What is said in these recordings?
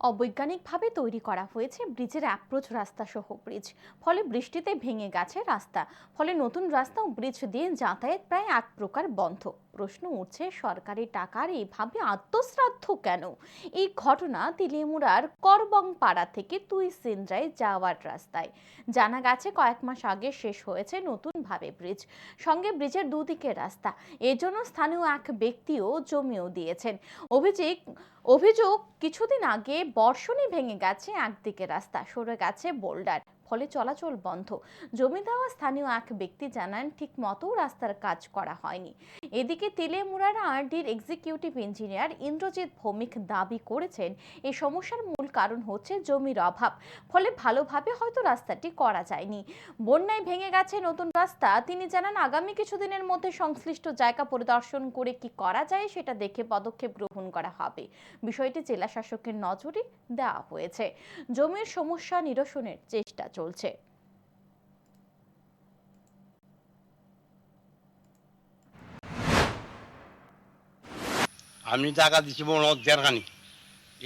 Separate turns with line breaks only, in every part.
অবৈজ্ঞানিকভাবে তৈরি করা হয়েছে ব্রিজের অ্যাপ্রোচ রাস্তা সহ ব্রিজ ফলে বৃষ্টিতে ভেঙে গেছে রাস্তা। ফলে নতুন রাস্তা ও ব্রিজ দিয়ে যাতায়াত প্রায় এক প্রকার বন্ধ। প্রশ্ন উঠছে, সরকারি টাকার এইভাবে আত্মশ্রাদ্ধ কেন? এই ঘটনা তিলিমুড়ার করবং পাড়া থেকে তুই সিন্দ্রায় যাওয়ার রাস্তায়। জানা গেছে, কয়েক মাস আগে শেষ হয়েছে নতুনভাবে ব্রিজ সঙ্গে ব্রিজের দুদিকে রাস্তা। এজন্য স্থানীয় এক ব্যক্তিও জমিও দিয়েছেন। অভিযোগ অভিযোগ, কিছুদিন আগে বর্ষণে ভেঙে গেছে একদিকে রাস্তা সরে গেছে বোল্ডার। ফলে চলাচল বন্ধ। জমি দেওয়া স্থানীয় এক ব্যক্তি জানান ঠিক মতো রাস্তার কাজ করা হয়নি। এদিকে তেলেমুড়ার আরডির এক্সিকিউটিভ ইঞ্জিনিয়ার ইন্দ্রজিৎ ভৌমিক দাবি করেছেন এই সমস্যার মূল কারণ হচ্ছে জমির অভাব। ফলে ভালোভাবে হয়তো রাস্তাটি করা যায়নি। বন্যায় ভেঙে গেছে নতুন রাস্তা। তিনি জানান, আগামী কিছুদিনের মধ্যে সংশ্লিষ্ট জায়গা পরিদর্শন করে কি করা যায় সেটা দেখে পদক্ষেপ গ্রহণ করা হবে। বিষয়টি জেলা শাসকের নজরে দেওয়া হয়েছে। জমির সমস্যা নিরসনের চেষ্টা চলছে।
আমি টাকা দিছি মনে দেড়খানি।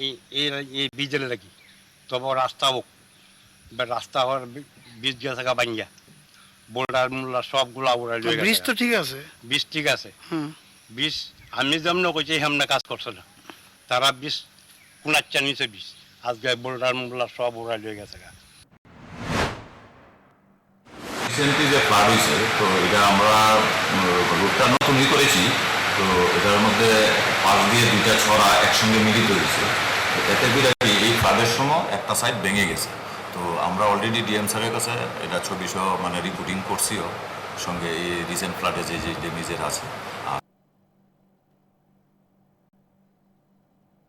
এই এই এই বীজের লাগি। তবে রাস্তা হোক রাস্তা হওয়ার বীজ গিয়ে থাকা বাঙ্গিয়া। বোল্ডার মুল্লার সবগুলা উড়াই লয়ে
ব্রিজ তো ঠিক আছে।
বীজ ঠিক আছে।
হুম।
বীজ আমি যেমন কইছি হেমনে কাজ করছে না। তারা বীজ কুনাচ্চা নিছে বীজ। আজকে বোল্ডার মুল্লার সব উড়াই লয়ে গেছে।
রিসেন্টলি যে ফ্লাড হয়েছে, তো এটা আমরা রুটটা ই করেছি, তো এটার মধ্যে পাশ দিয়ে দুইটা ছড়া একসঙ্গে মিলিত হয়েছে। এতে বিরাটি এই ফ্লাডের সময় একটা সাইড ভেঙে গেছে। তো আমরা অলরেডি ডিএম স্যারের কাছে এটা ছবি সহ মানে রিপোর্টিং করছিও, সঙ্গে এই রিসেন্ট ফ্লাডে যে যে ড্যামেজের আছে।